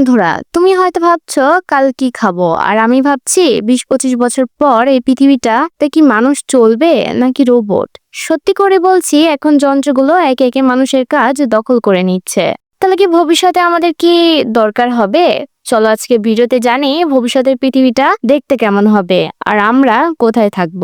বন্ধুরা, তুমি হয়তো ভাবছ, কাল কি খাব? আর আমি ভাবছি, বিশ পঁচিশ বছর পর এই পৃথিবীটা কি মানুষ চলবে নাকি রোবট? সত্যি করে বলছি, এখন যন্ত্রগুলো একে একে মানুষের কাজ দখল করে নিচ্ছে। তাহলে কি ভবিষ্যতে আমাদের কি দরকার হবে? চলো আজকে ভিডিওতে জানি ভবিষ্যতের পৃথিবীটা দেখতে কেমন হবে আর আমরা কোথায় থাকব।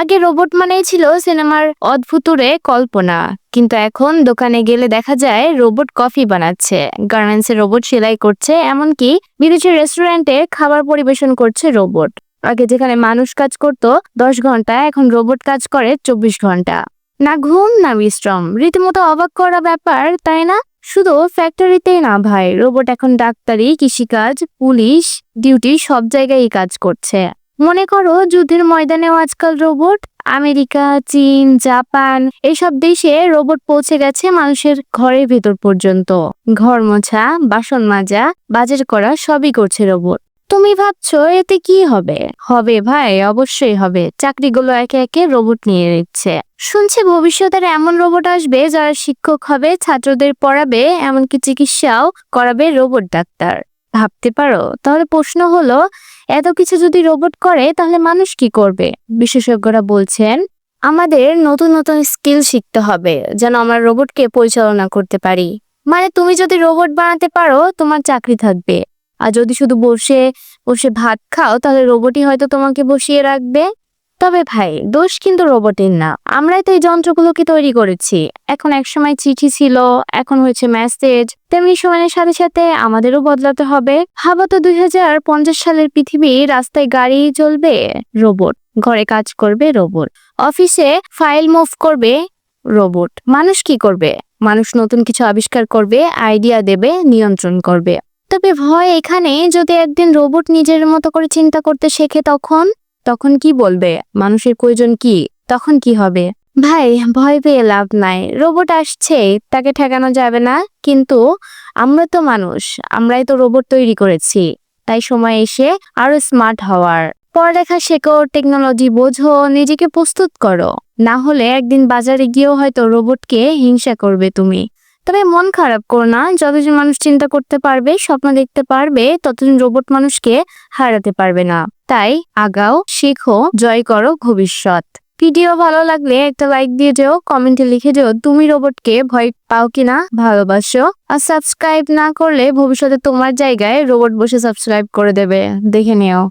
আগে রোবট মানেই ছিল সিনেমার অদ্ভুতুরে কল্পনা, কিন্তু এখন দোকানে গেলে দেখা যায় রোবট কফি বানাচ্ছে, গার্মেন্টসে রোবট সেলাই করছে, এমনকি বিদেশি রেস্টুরেন্টে খাবার পরিবেশন করছে রোবট। আগে যেখানে মানুষ কাজ করত, দশ ঘণ্টা, এখন রোবট কাজ করে চব্বিশ ঘণ্টা। না ঘুম, না বিশ্রাম, রীতিমতো অবাক করা ব্যাপার, তাই না? শুধু ফ্যাক্টরিতেই না ভাই রোবট এখন ডাক্তারি, কৃষিকাজ, পুলিশ ডিউটি সব জায়গায় কাজ করছে। মনে করো যুদ্ধের ময়দানেও আজকাল রোবট আমেরিকা, চীন, জাপান, এসব দেশে রোবট পৌঁছে গেছে মানুষের ঘরের ভেতর পর্যন্ত। ঘর মোছা, বাসন মাজা, বাজার করা সবই করছে রোবট তুমি ভাবছ, এতে কি হবে? হবে ভাই, অবশ্যই হবে। চাকরিগুলো একে একে রোবট নিয়ে নিচ্ছে। শুনছি ভবিষ্যতের এমন রোবট আসবে, যারা শিক্ষক হবে, ছাত্রদের পড়াবে, এমনকি চিকিৎসাও করাবে রোবট ডাক্তার। ভাবতে পারো? তাহলে প্রশ্ন হলো, এত কিছু যদি রোবট করে, তাহলে মানুষ কি করবে? বিশেষজ্ঞরা বলছেন, আমাদের নতুন নতুন স্কিল শিখতে হবে, যেন আমরা রোবটকে পরিচালনা করতে পারি। মানে তুমি যদি রোবট বানাতে পারো, তোমার চাকরি থাকবে। আর যদি শুধু বসে বসে ভাত খাও, তাহলে রোবটই হয়তো তোমাকে বসিয়ে রাখবে। তবে ভাই, দোষ কিন্তু রোবটের না। আমরাই তো এই যন্ত্রগুলোকে তৈরি করেছি। এখন একসময় চিঠি ছিল, এখন হয়েছে মেসেজ। তেমনি সময়ের সাথে সাথে আমাদেরও বদলাতে হবে। ভাবা তো দুই হাজার পঞ্চাশ সালের পৃথিবী, রাস্তায় গাড়ি চলবে, রোবট। ঘরে কাজ করবে, রোবট। অফিসে ফাইল মুভ করবে, রোবট। মানুষ কি করবে? মানুষ নতুন কিছু আবিষ্কার করবে, আইডিয়া দেবে, নিয়ন্ত্রণ করবে। তবে ভয় এখানে, যদি একদিন রোবট নিজের মতো করে চিন্তা করতে শেখে তখন? তখন কি বলবে? মানুষের প্রয়োজন কি? তখন কি হবে? ভাই, ভয় পেয়ে লাভ নাই। রোবট আসছে, তাকে ঠেকানো যাবে না। কিন্তু আমরা তো মানুষ, আমরাই তো রোবট তৈরি করেছি। তাই সময় এসে আরও স্মার্ট হওয়ার। পড়ালেখা শেখো, টেকনোলজি বোঝো, নিজেকে প্রস্তুত করো। না হলে একদিন বাজারে গিয়েও হয়তো রোবটকে হিংসা করবে তুমি। তবে মন খারাপ করো না। যতজন মানুষ চিন্তা করতে পারবে, স্বপ্ন দেখতে পারবে, ততজন রোবট মানুষকে হারাতে পারবে না। তাই আগাও, শেখো, জয় করো ভবিষ্যৎ। ভিডিও ভালো লাগলে একটা লাইক দিয়ে যেও কমেন্টে লিখে যেও, তুমি রোবটকে ভয় পাও কিনা, ভালোবাসো। আর সাবস্ক্রাইব না করলে ভবিষ্যতে তোমার জায়গায় রোবট বসে সাবস্ক্রাইব করে দেবে। দেখে নিও।